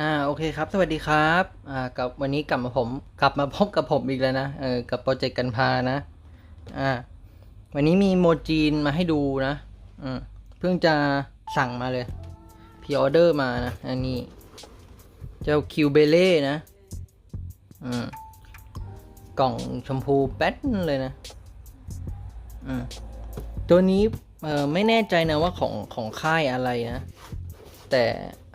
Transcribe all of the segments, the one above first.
อ่าโอเคครับ สวัสดีครับอ่ากับวันนี้กลับมาผมกลับมาพบกับผมอีกแล้วนะเออกับโปรเจกต์กันพานะอ่าวันนี้มีโมจีนมาให้ดูนะอืมเพิ่งจะสั่งมาเลยพีออเดอร์มานะอันนี้ เจ้าคิวเบเล่นะอืมกล่องชมพูแป๊ดเลยนะอืมตัวนี้เออไม่แน่ใจนะว่าของของค่ายอะไรนะ แต่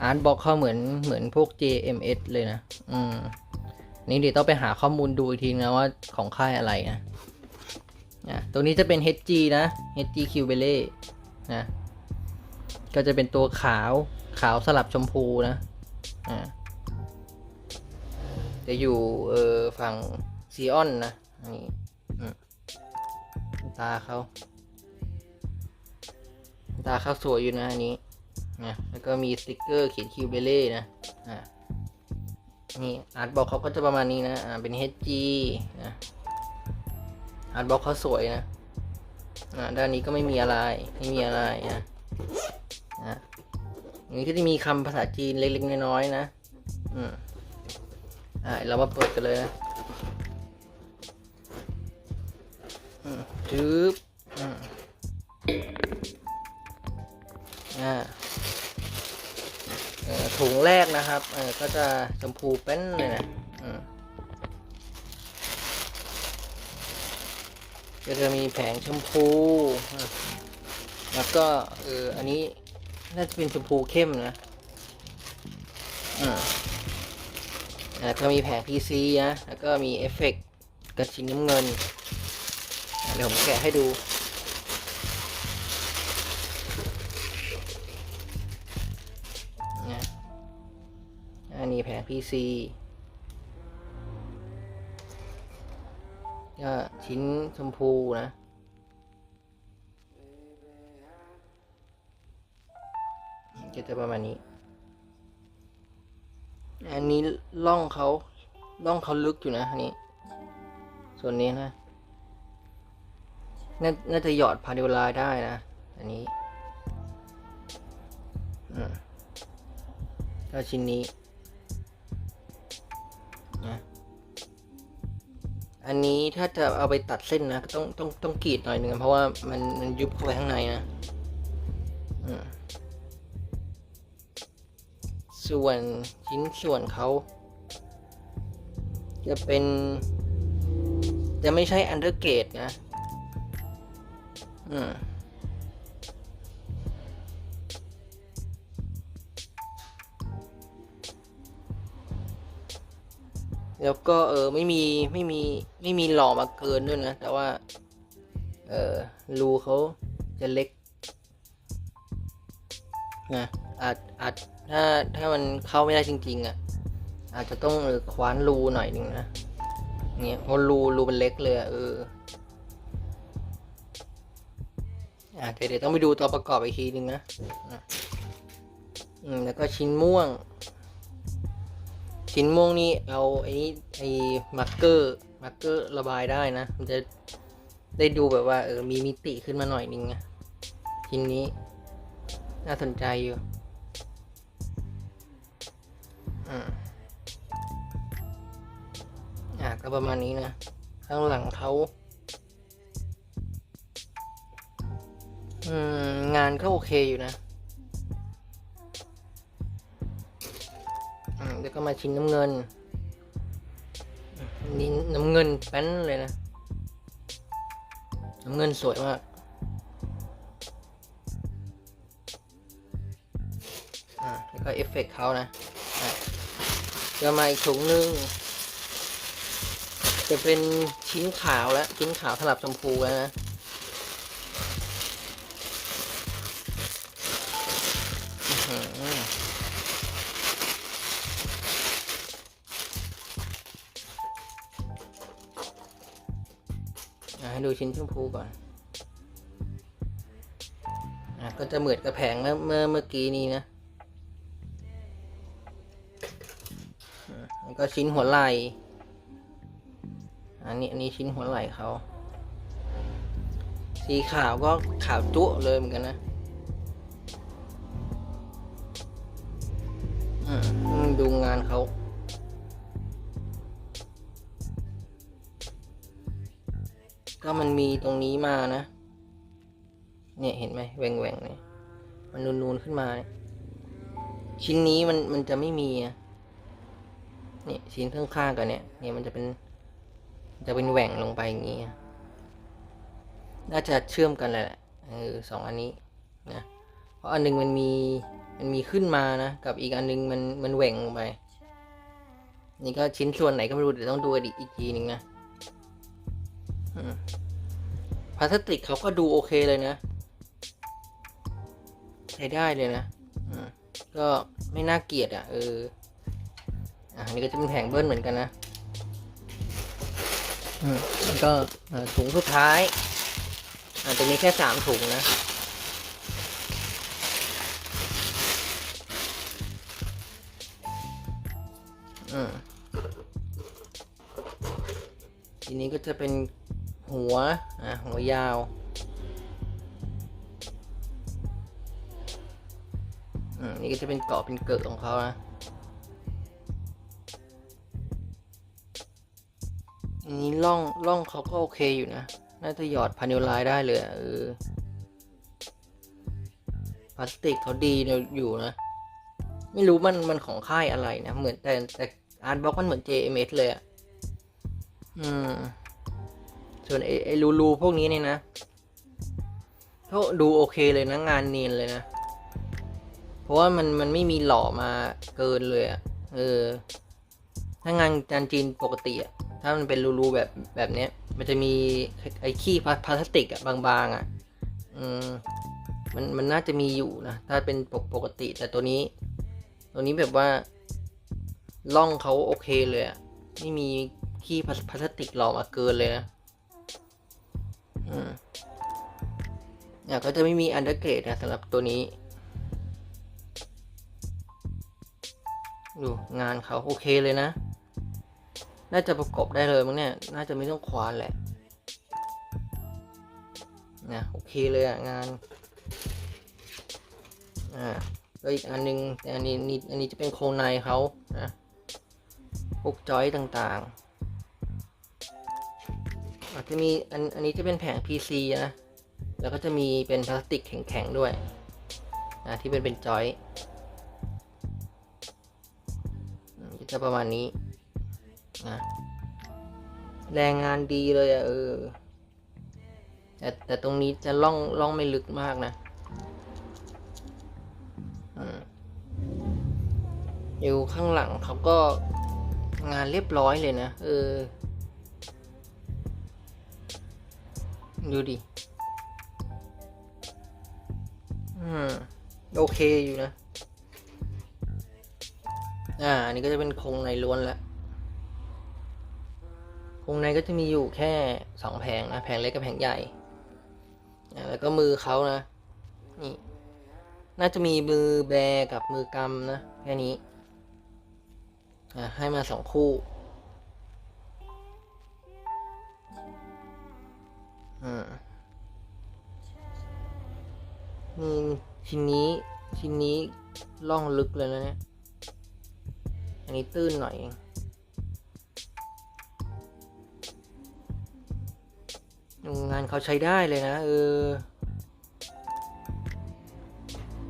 อาร์ตบอกเขาเหมือนเหมือนพวก JMS เลยนะ อืม นี่เดี๋ยวต้องไปหาข้อมูลดูอีกทีนะว่าของค่ายอะไรนะอะตรงนี้จะเป็น HG นะ HG Q b e l e นะ ก็จะเป็นตัวขาวขาวสลับชมพูนะ อ่า จะอยู่เออฝั่งซีออนนะนนี้อืมตาเขา ตาเขาสวยอยู่นะอันนี้ นะแล้วก็มีสติกเกอร์เขียนคิวเบเล่นะอ่านี่อาร์ตบอกเขาก็จะประมาณนี้นะอ่าเป็น HG นะอาร์ตบอกเขาสวยนะอ่าด้านนี้ก็ไม่มีอะไรไม่มีอะไรนะนะอันนี้ก็จะมีคำภาษาจีนเล็กๆน้อยๆนะอืมอ่าเรามาเปิดกันเลยนะอืมจึ๊บ ก็จะชมพูเป็นเลยนะก็จะมีแผงชมพู แล้วก็เอออันนี้น่าจะเป็นชมพูเข้มนะอืมแล้วก็มีแผง PC นะ แล้วก็มีเอฟเฟกต์กระชินน้ำเงิน เดี๋ยวผมแกะให้ดู PC ก็ชิ้นชมพูนะ ก็จะประมาณนี้ อันนี้ล่องเขาล่องเขาลึกอยู่นะอันนี้ ส่วนนี้นะ น่าน่าจะหยอดพาเดลลาได้นะ อันนี้อืมก็ชิ้นนี้ อันนี้ถ้าจะเอาไปตัดเส้นนะต้องต้องต้องกรีดหน่อยหนึ่งเพราะว่ามันมันยุบเข้าไปข้างในนะส่วนชิ้นส่วนเขาจะเป็น จะไม่ใช่อันเดอร์เกรดนะ อืม แล้วก็เออไม่มีไม่มีไม่มีหล่อมาเกินด้วยนะ แต่ว่า เออรูเขาจะเล็กนะอาจอาจถ้าถ้ามันเข้าไม่ได้จริง ๆอะ อาจจะต้องเออคว้านรูหน่อยหนึ่งนะเนี่ยเพราะรูรูมันเล็กเลยอะเอออะเดี๋ยวต้องไปดูตัวประกอบอีกทีหนึ่งนะอะอืมแล้วก็ชิ้นม่วง ชิ้นม่วงนี่เอาไอ้นี่ไอ้มาร์กเกอร์มาร์กเกอร์ระบายได้นะ มันจะได้ดูแบบว่าเออมีมิติขึ้นมาหน่อยนึงนะชิ้นนี้ น่าสนใจอยู่อืมอะก็ประมาณนี้นะ ข้างหลังเขาอืมงานก็โอเคอยู่นะ แล้วก็มาชิ้นน้ำเงินนี่น้ำเงินแป้นเลยนะ น้ำเงินสวยมากอ่าแล้วก็เอฟเฟกต์เขานะจะมาอีกถุงหนึง จะเป็นชิ้นขาวแล้ว ชิ้นขาวสลับชมพูแล้วนะ ให้ดูชิ้นชมพูก่อนอก็จะเหมือนกับแผงเมื่อเมื่อเมื่อกี้นี้นะแล้วก็ชิ้นหัวไหล่อันนี้อันนี้ชิ้นหัวไหล่เขา สีขาวก็ขาวจุเลยเหมือนกันนะดูงานเขา ก็มันมีตรงนี้มานะ เนี่ยเห็นไหมแหว่งแหว่งเนี่ยมันนูนๆขึ้นมา ชิ้นนี้มันมันจะไม่มีอะเนี่ยชิ้นข้างๆกันเนี่ย เนี่ยมันจะเป็น จะเป็นแหว่งลงไปอย่างนี้ น่าจะเชื่อมกันแหละเออสองอันนี้นะเพราะอันหนึงมันมีมันมีขึ้นมานะ กับอีกอันหนึงมันมันแหว่งลงไป นี่ก็ชิ้นส่วนไหนก็ไม่รู้เดี๋ยวต้องดูอีกอีกทีหนึ่งนะ อืม พลาสติกเขาก็ดูโอเคเลยนะ ใช้ได้เลยนะก็ไม่น่าเกลียดอะ เอออะอันนี้ก็จะเป็นแผงเบิ้ลเหมือนกันนะอืมแล้ก็ถุงสุดท้าย อาจจะมีแค่สามถุงนะอืมทีนี้ก็จะเป็น หัว อะ หัวยาว อืม นี่ก็จะเป็นเกาะเป็นเกิดของเขานะอันนี้ล่องล่องเขาก็โอเคอยู่นะ น่าจะหยอดพานิลไลได้เลยอะเออพลาสติกเขาดีอยู่นะ ไม่รู้มันมันของค่ายอะไรนะ เหมือนแต่แต่อาร์ตบล็อกมันเหมือน JMS เลยอะอืม ส่วนไอ้ไอ้รูรูพวกนี้เนี่ยนะเขาดูโอเคเลยนะงานเนียนเลยนะ เพราะว่ามันมันไม่มีหล่อมาเกินเลยอะเออ ถ้างานจานจีนปกติอะถ้ามันเป็นรูๆแบบแบบเนี้ย มันจะมีไอ้ขี้พลาพลาสติกอะบางๆอะอืมมันมันน่าจะมีอยู่นะ ถ้าเป็นปกปกติ แต่ตัวนี้ ตัวนี้แบบว่าล่องเขาโอเคเลยอะไม่มีขี้พลาพลาสติกหล่อมาเกินเลยนะ อืมเนี่ยก็จะไม่มีอันเดอร์เกรดนะสำหรับตัวนี้ ดูงานเขาโอเคเลยนะ น่าจะประกอบได้เลยมั้งเนี่ย น่าจะไม่ต้องควานแหละนะโอเคเลยอะงาน อ่าแล้วอีกอันนึงอันนี้อันนี้จะเป็นโครงในเขานะพวกจอยต่างๆ อาจจะมีอันอันนี้จะเป็นแผง PC นะ แล้วก็จะมีเป็นพลาสติกแข็งๆด้วยนะที่เป็นเป็นจอยจะประมาณนี้นะแรงงานดีเลยอะเออแต่แต่ตรงนี้จะล่องล่องไม่ลึกมากนะอยู่ข้างหลังเขาก็งานเรียบร้อยเลยนะ เออ ดูดิ อืม โอเคอยู่นะ อ่า อันนี้ก็จะเป็นโครงในล้วนล้วโครงในก็จะมีอยู่แค่สองแผงนะ แผงเล็กกับแผงใหญ่อ่าแล้วก็มือเขานะ นี่ น่าจะมีมือแบกับมือกำนะ แค่นี้ อ่าให้มาสองคู่ อนี่ชิ้นนี้ชิ้นนี้ล่องลึกเลยนะเนี่ย อันนี้ตื้นหน่อยเองงานเขาใช้ได้เลยนะเออ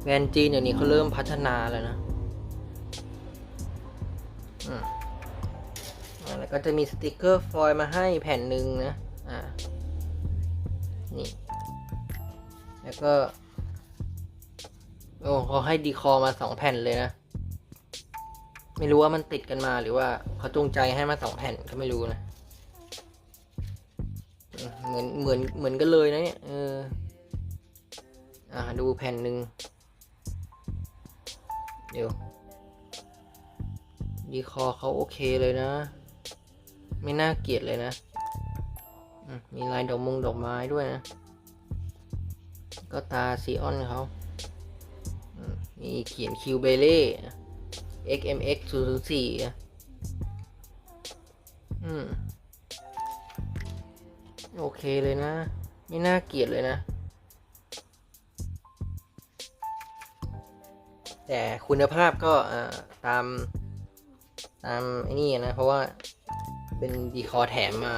แบรนด์จีนเดี๋ยวนี้เขาเริ่มพัฒนาแล้วนะอืมอ่าแล้วก็จะมีสติกเกอร์ฟอยล์มาให้แผ่นหนึ่งนะ นี่ แล้วก็ โอ้เขาให้ดีคอมาสองแผ่นเลยนะ ไม่รู้ว่ามันติดกันมาหรือว่าเขาจงใจให้มาสองแผ่นก็ไม่รู้นะ เหมือนเหมือนเหมือนกันเลยนะเนี่ย เออ อ่าดูแผ่นหนึ่งเดี๋ยวดีคอเขาโอเคเลยนะ ไม่น่าเกลียดเลยนะ มีลายดอกมงดอกไม้ด้วยนะ ก็ตาซีออนเขามีเขียนคิวเบเล่ XMX 0 0 4นะอืม โอเคเลยนะ ไม่น่าเกลียดเลยนะ แต่คุณภาพก็ตาม ตามไอ้นี่นะ เพราะว่าเป็นดีคอร์แถมมา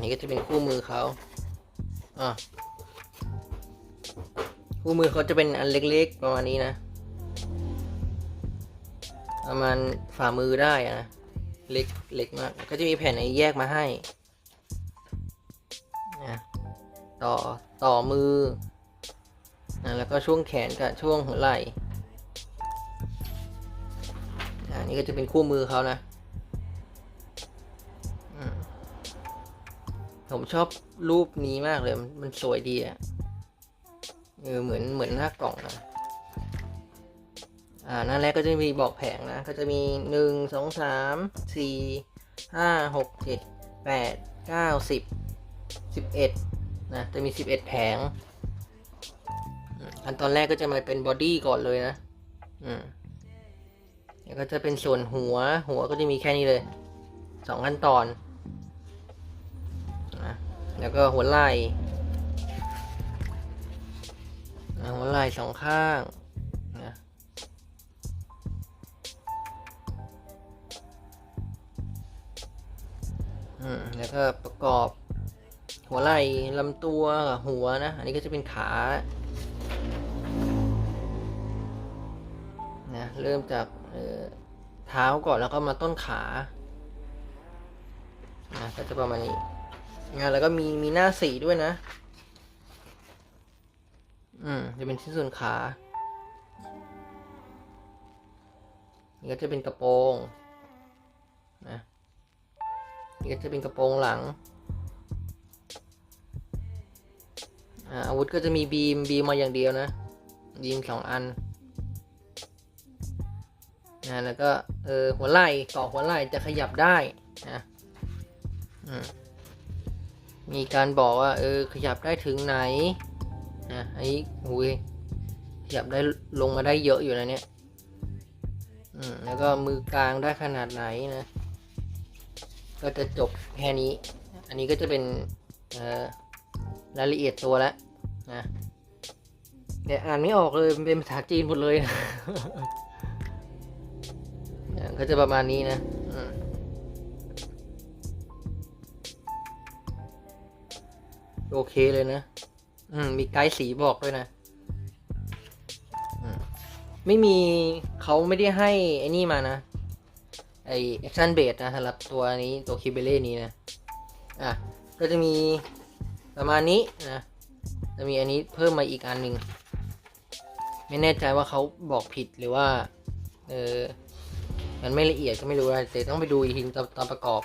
นี่ก็จะเป็นคู่มือเขาอะคู่มือเขาจะเป็นอันเล็กๆประมาณนี้นะ ประมาณฝ่ามือได้นะ เล็กเล็กมาก ก็จะมีแผ่นไอ้แยกมาให้นะต่อต่อมือนะแล้วก็ช่วงแขนกับช่วงหัวไหล่อันนี้ก็จะเป็นคู่มือเขานะ ผมชอบรูปนี้มากเลย มันสวยดีอะเออเหมือนเหมือนหน้ากล่องนะอ่าหน้าแรกก็จะมีบอกแผงนะ ก็จะมีหนึ่งสองสามสี่ห้าหกเจ็ดแปดเก้าสิบสิบเอ็ดนะ จะมีสิบเอ็ดแผง อันตอนแรกก็จะมาเป็นบอดี้ก่อนเลยนะ อืมแล้วก็จะเป็นส่วนหัว หัวก็จะมีแค่นี้เลยสองขั้นตอน แล้วก็หัวไหล่หัวไหล่สองข้างนะแล้วก็ประกอบ หัวไหล่ลำตัวหัวนะ อันนี้ก็จะเป็นขานะเริ่มจากเอ่อเท้าก่อนแล้วก็มาต้นขานะก็จะประมาณนี้ งานแล้วก็มีมีหน้าสีด้วยนะ อืม จะเป็นชิ้นส่วนขา นี่ก็จะเป็นกระโปรงนะนี่ก็จะเป็นกระโปรงหลังอาอาวุธก็จะมีบีมบีมมาอย่างเดียวนะบีมสองอันนะแล้วก็เออหัวไหล่ต่อหัวไหล่จะขยับได้นะอืม มีการบอกว่า เออ ขยับได้ถึงไหนนะไอ้หุยขยับได้ลงมาได้เยอะอยู่นะเนี่ยอืมแล้วก็มือกลางได้ขนาดไหนนะ ก็จะจบแค่นี้ อันนี้ก็จะเป็นเออรายละเอียดตัวแล้วนะเนี่ยอ่านไม่ออกเลยเป็นภาษาจีนหมดเลยนี่ยก็จะประมาณนี้นะอืม โอเคเลยนะ อืม มีไกด์สีบอกด้วยนะมไม่มีเขาไม่ได้ให้ไอ้นี่มานะ ไอแอคชั่นเบสนะสำหรับตัวนี้ตัวคิเบเล่นี้นะ อะ ก็จะมีประมาณนี้นะ จะมีอันนี้เพิ่มมาอีกอันหนึ่ง ไม่แน่ใจว่าเขาบอกผิดหรือว่า เออมันไม่ละเอียดก็ไม่รู้นะแต่ต้องไปดูอีกทีตอนตอนประกอบ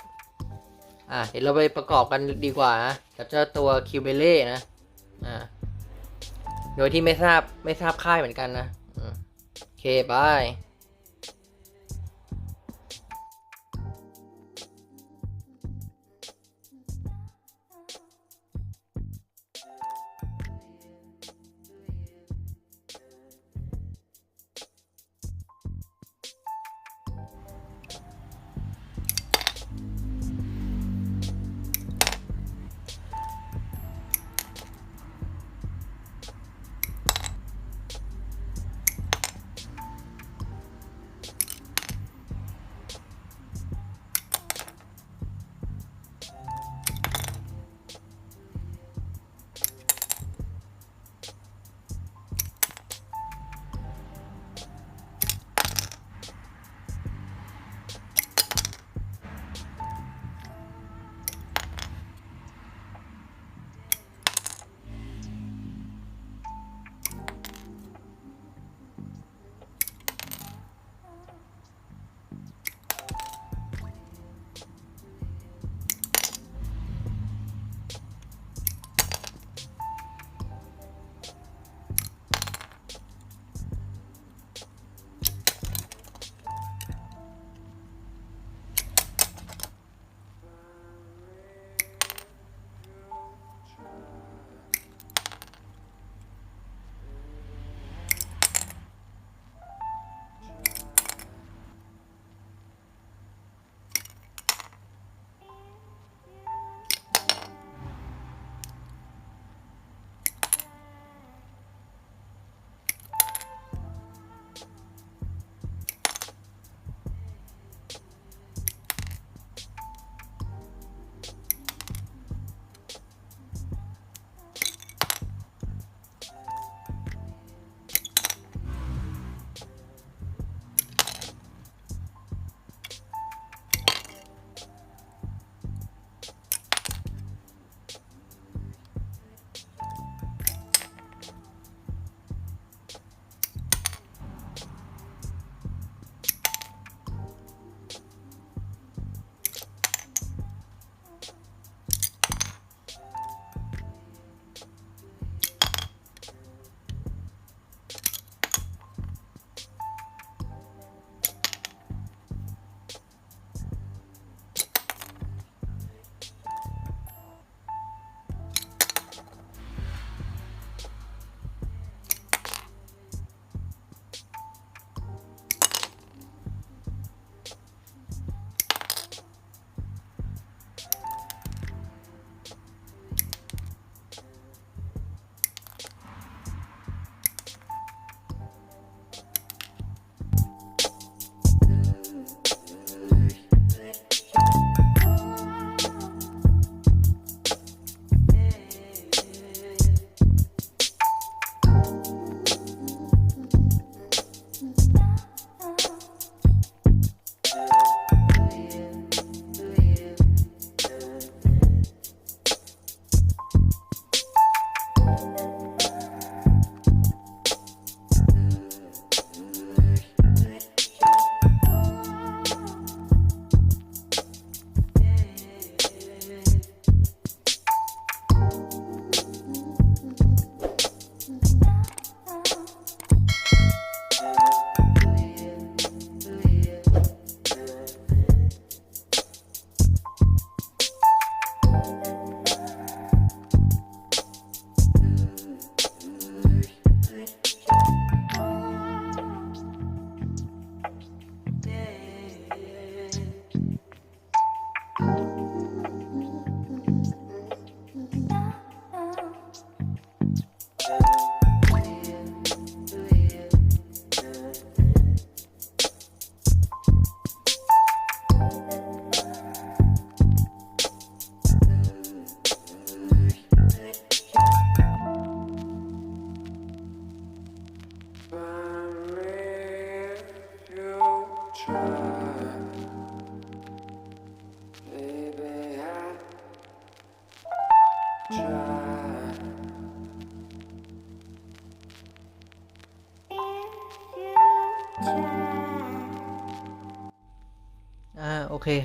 อะเดี๋ยวเราไปประกอบกันดีกว่านะกับเจ้าตัวคิวเบเล่นะอ่าโดยที่ไม่ทราบไม่ทราบค่ายเหมือนกันนะโอเคบาย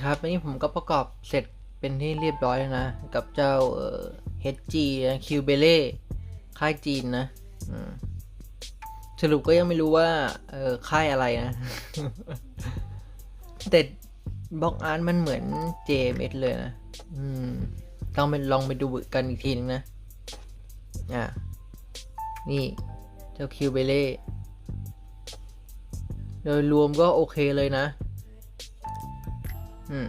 ครับอันนี้ผมก็ประกอบเสร็จเป็นที่เรียบร้อยแล้วนะ กับเจ้าเอ่อ HG นะคิวเบเล่ค่ายจีนนะสรุปก็ยังไม่รู้ว่าเออค่ายอะไรนะแต่บล็อกอาร์ตมันเหมือน JMS เลยนะ อืมต้องไปลองไปดูกันอีกทีนึงนะ อ่า นี่ เจ้าคิวเบเล่โดยรวมก็โอเคเลยนะ อืม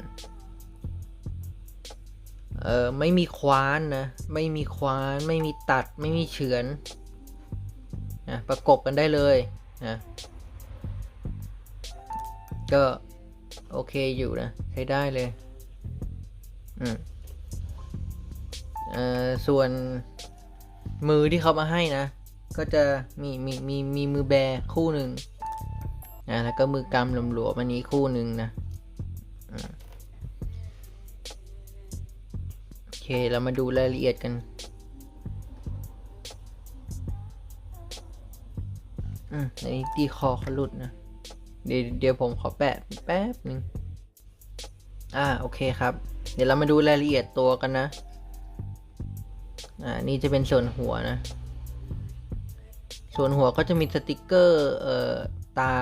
เออไม่มีคว้านนะ ไม่มีคว้าน ไม่มีตัด ไม่มีเฉือนนะประกบกันได้เลยนะก็ โอเคอยู่นะ ใช้ได้เลย อืมเอ่อส่วนมือที่เขามาให้นะ ก็จะมีมีมีมีมือแบคู่หนึ่งนะแล้วก็มือกำหลวมๆอันนี้คู่หนึ่งนะ เคเรามาดูรายละเอียดกันอืมอันนี้ตีคอเขาหลุดนะเดี๋ยวเดี๋ยวผมขอแปะแป๊บนึงอ่าโอเคครับ เดี๋ยวเรามาดูรายละเอียดตัวกันนะ อ่านี่จะเป็นส่วนหัวนะ ส่วนหัวก็จะมีสติกเกอร์เอ่อตา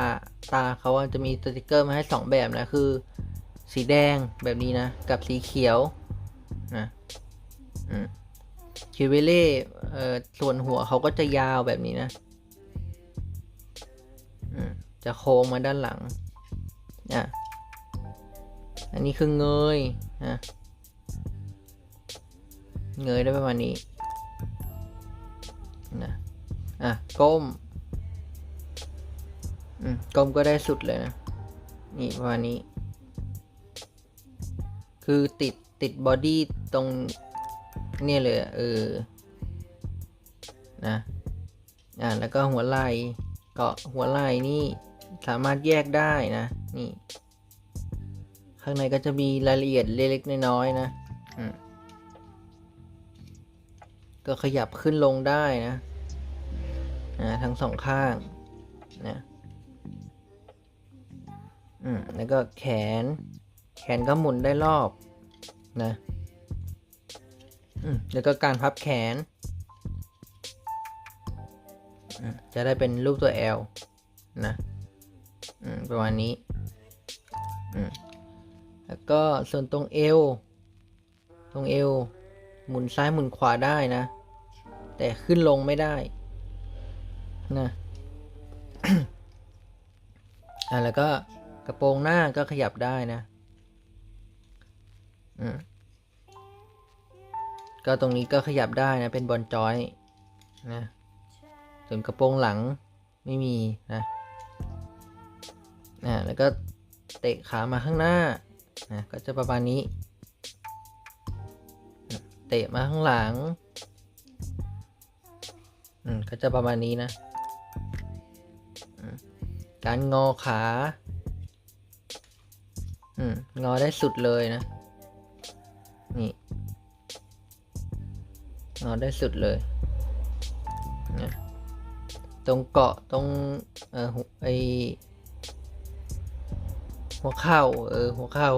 ตาเขาจะมีสติกเกอร์มาให้สองแบบนะคือ สีแดงแบบนี้นะ กับสีเขียว นะอืมคิวเวเล่เอ่อส่วนหัวเขาก็จะยาวแบบนี้นะอืมจะโค้งมาด้านหลังอะอันนี้คือเงยนะเงยได้ประมาณนี้นะอะก้มอืมก้มก็ได้สุดเลยนะนี่ประมาณนี้ คือติด ติดบอดี้ตรงเนี่ยเลยเออนะอ่าแล้วก็หัวไหล่เกาะหัวไหล่นี่สามารถแยกได้นะ นี่ ข้างในก็จะมีรายละเอียดเล็กๆน้อยๆนะอืมก็ขยับขึ้นลงได้นะนะทั้งสองข้างนะอืมแล้วก็แขน แขนก็หมุนได้รอบ นะแล้วก็การพับแขน จะได้เป็นรูปตัว L นะประมาณนี้ แล้วก็ส่วนตรงเอว ตรงเอว หมุนซ้ายหมุนขวาได้นะ แต่ขึ้นลงไม่ได้ นะอะแล้วก็กระโปรงหน้าก็ขยับได้นะ อืมก็ตรงนี้ก็ขยับได้นะ เป็นบอลจอย นะ ส่วนกระโปรงหลังไม่มีนะอะแล้วก็เตะขามาข้างหน้านะก็จะประมาณนี้ เตะมาข้างหลังอืมก็จะประมาณนี้นะ การงอขา อืม งอได้สุดเลยนะ งอได้สุดเลยนะตรงเกาะตรงเออไอหัวเข่าเออหัวเข่า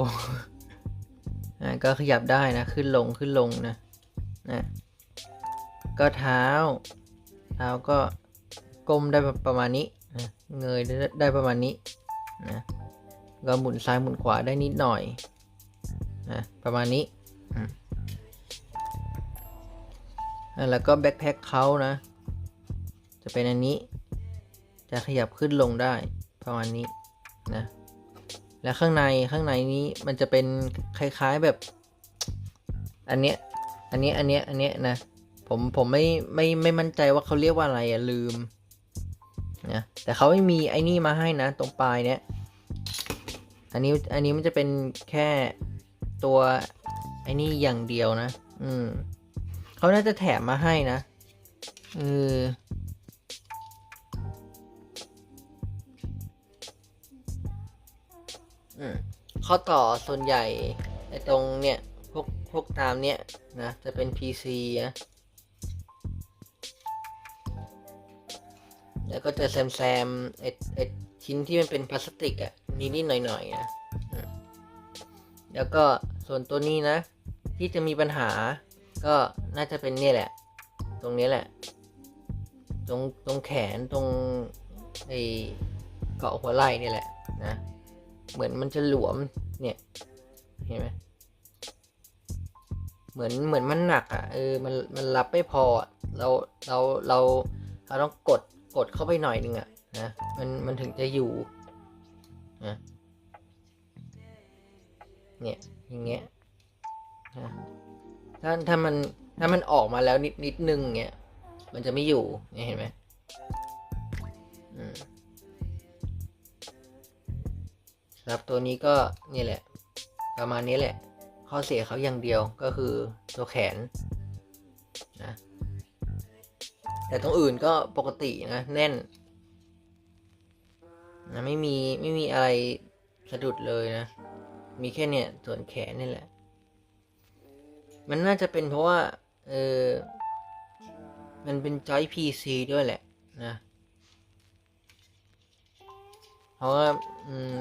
อ่าก็ขยับได้นะ ขึ้นลงขึ้นลงนะนะก็เท้า เท้าก็ก้มได้ประมาณนี้นะเงยได้ได้ประมาณนี้นะก็หมุนซ้ายหมุนขวาได้นิดหน่อยนะประมาณนี้ แล้วก็แบ็คแพ็คเขานะ จะเป็นอันนี้ จะขยับขึ้นลงได้ประมาณนี้นะ และข้างในข้างในนี้มันจะเป็นคล้ายๆแบบ อันเนี้ย อันเนี้ย อันเนี้ย อันเนี้ยนะ ผมผมไม่ไม่ไม่มั่นใจว่าเขาเรียกว่าอะไรอะลืมนะแต่เขาไม่มีไอ้นี่มาให้นะ ตรงปลายเนี้ย อันนี้อันนี้มันจะเป็นแค่ตัวไอ้นี่อย่างเดียวนะ อืม เขาน่าจะแถมมาให้นะเอออืมข้อต่อส่วนใหญ่ไอ้ตรงเนี่ย พวกพวกตามเนี้ยนะ จะเป็น PC นะแล้วก็จะแซมแซมไอ้ไอ้ชิ้นที่มันเป็นพลาสติกอะ่ะนิดๆหน่อยๆนะอืมแล้วก็ส่วนตัวนี้นะ ที่จะมีปัญหา ก็น่าจะเป็นนี่แหละ ตรงนี้แหละ ตรงตรงแขนตรงไอ้เกาะหัวไหล่เนี่ยแหละนะเหมือนมันจะหลวมเนี่ยเห็นไหมเหมือนเหมือนมันหนักอะเออมันมันรับไม่พอเราเราเราเราต้องกดกดเข้าไปหน่อยนึงอะนะมันมันถึงจะอยู่นะเนี่ยอย่างเงี้ยนะ ถ้าถ้ามันถ้ามันออกมาแล้วนิดนิดนึงเงี้ย มันจะไม่อยู่เนี่ยเห็นไหมอืมครับตัวนี้ก็นี่แหละ ประมาณนี้แหละ ข้อเสียเขาอย่างเดียวก็คือตัวแขนนะแต่ตรงอื่นก็ปกตินะ แน่นนะไม่มีไม่มีอะไรสะดุดเลยนะ มีแค่เนี่ยส่วนแขนนี่แหละ มันน่าจะเป็นเพราะว่า เออ มันเป็นจอย PC ด้วยแหละนะ เพราะว่า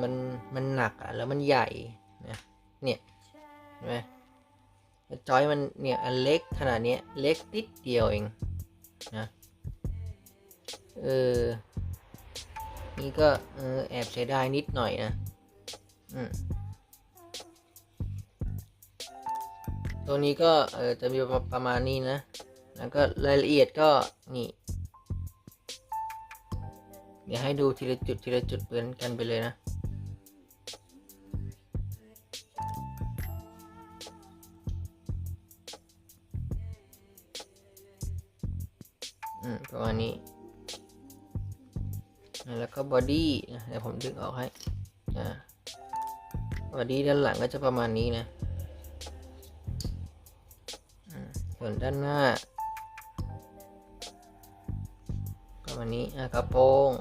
มัน มันหนักอะ แล้วมันใหญ่นะ เนี่ยเห็นไหมจอยมันเนี่ยอันเล็กขนาดนี้เล็กนิดเดียวเองนะเออ นี่ก็เออแอบเสียดายนิดหน่อยนะ อืม ตัวนี้ก็เออจะมีประมาณนี้นะ แล้วก็รายละเอียดก็นี่ เดี๋ยวให้ดูทีละจุดทีละจุดเหมือนกันไปเลยนะอืมประมาณนี้ แล้วก็บอดี้นะเดี๋ยวผมดึงออกให้อ่าบอดี้ด้านหลังก็จะประมาณนี้นะ ส่วนด้านหน้าประมาณนี้อะกระโปรง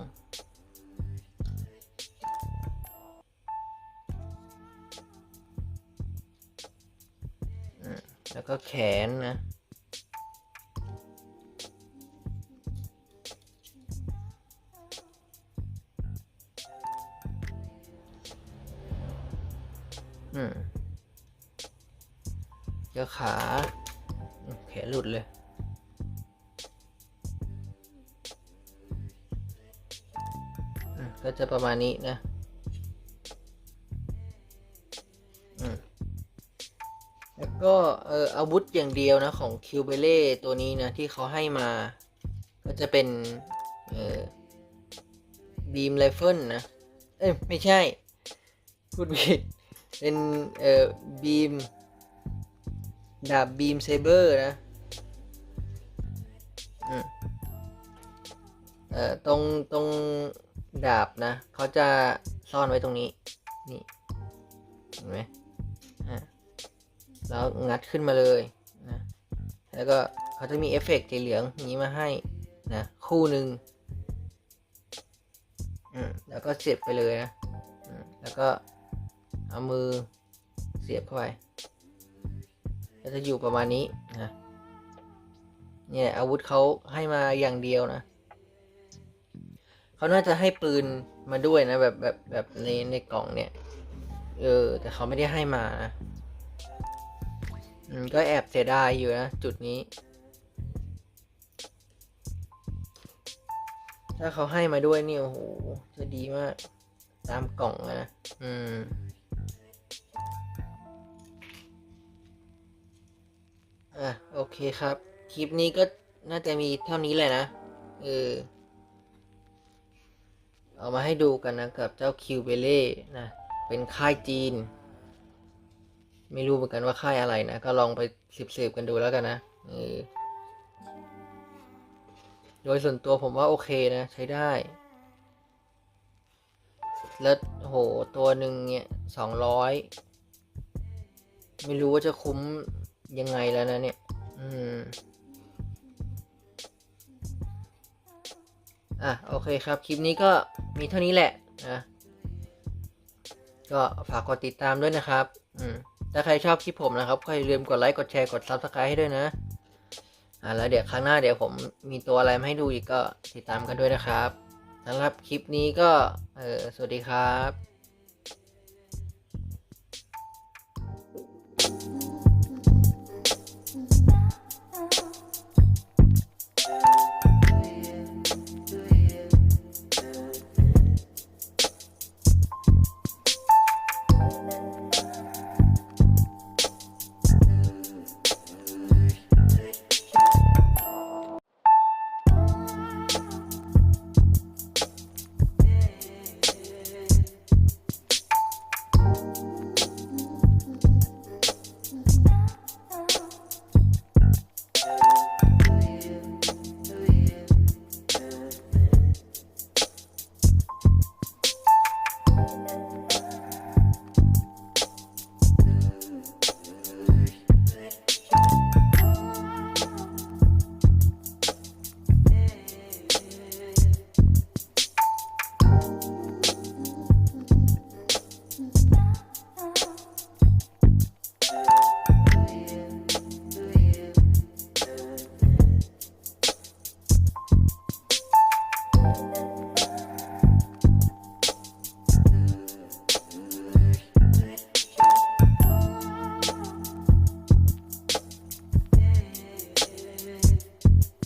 แล้วก็แขนนะ ก็จะประมาณนี้นะอืมแล้วก็เอออาวุธอย่างเดียวนะของคิวเบเล่ตัวนี้นะ ที่เขาให้มา ก็จะเป็นเออบีมไรเฟิลนะ เอ้ยไม่ใช่พูดผิดเป็นเอ่อบีมดาบบีมเซเบอร์นะอืมเอ่อตรงตรง ดาบนะเขาจะซ่อนไว้ตรงนี้ นี่ เห็นไหมอ่าแล้วงัดขึ้นมาเลยนะแล้วก็เขาจะมีเอฟเฟกต์สีเหลืองนี้มาให้นะคู่หนึ่งอืมแล้วก็เสียบไปเลยนะอืมแล้วก็เอามือเสียบเข้าไปก็จะอยู่ประมาณนี้นะเนี่ยอาวุธเขาให้มาอย่างเดียวนะ เขาน่าจะให้ปืนมาด้วยนะ แบบแบบแบบในในกล่องเนี่ย เออ แต่เขาไม่ได้ให้มานะอืมก็แอบเสียดายอยู่นะ จุดนี้ ถ้าเขาให้มาด้วยนี่ โอ้โห จะดีมาก ตามกล่องนะ อืมอะ โอเคครับ คลิปนี้ก็น่าจะมีเท่านี้แหละนะ เออ เอามาให้ดูกันนะกับเจ้าคิวเบเล่นะเป็นค่ายจีน ไม่รู้เหมือนกันว่าค่ายอะไรนะ ก็ลองไปสืบๆกันดูแล้วกันนะโดยส่วนตัวผมว่าโอเคนะ ใช้ได้ แล้วโหตัวหนึ่งเนี่ยสองร้อยไม่รู้ว่าจะคุ้มยังไงแล้วนะเนี่ย อืม อะโอเคครับ คลิปนี้ก็มีเท่านี้แหละนะก็ฝากกดติดตามด้วยนะครับ อืมถ้าใครชอบคลิปผมนะครับก็อย่าลืมกดไลค์กดแชร์กด Subscribe ให้ด้วยนะอ่าแล้วเดี๋ยวครั้งหน้าเดี๋ยวผมมีตัวอะไรมาให้ดูอีกก็ติดตามกันด้วยนะครับสำหรับคลิปนี้ก็เออสวัสดีครับ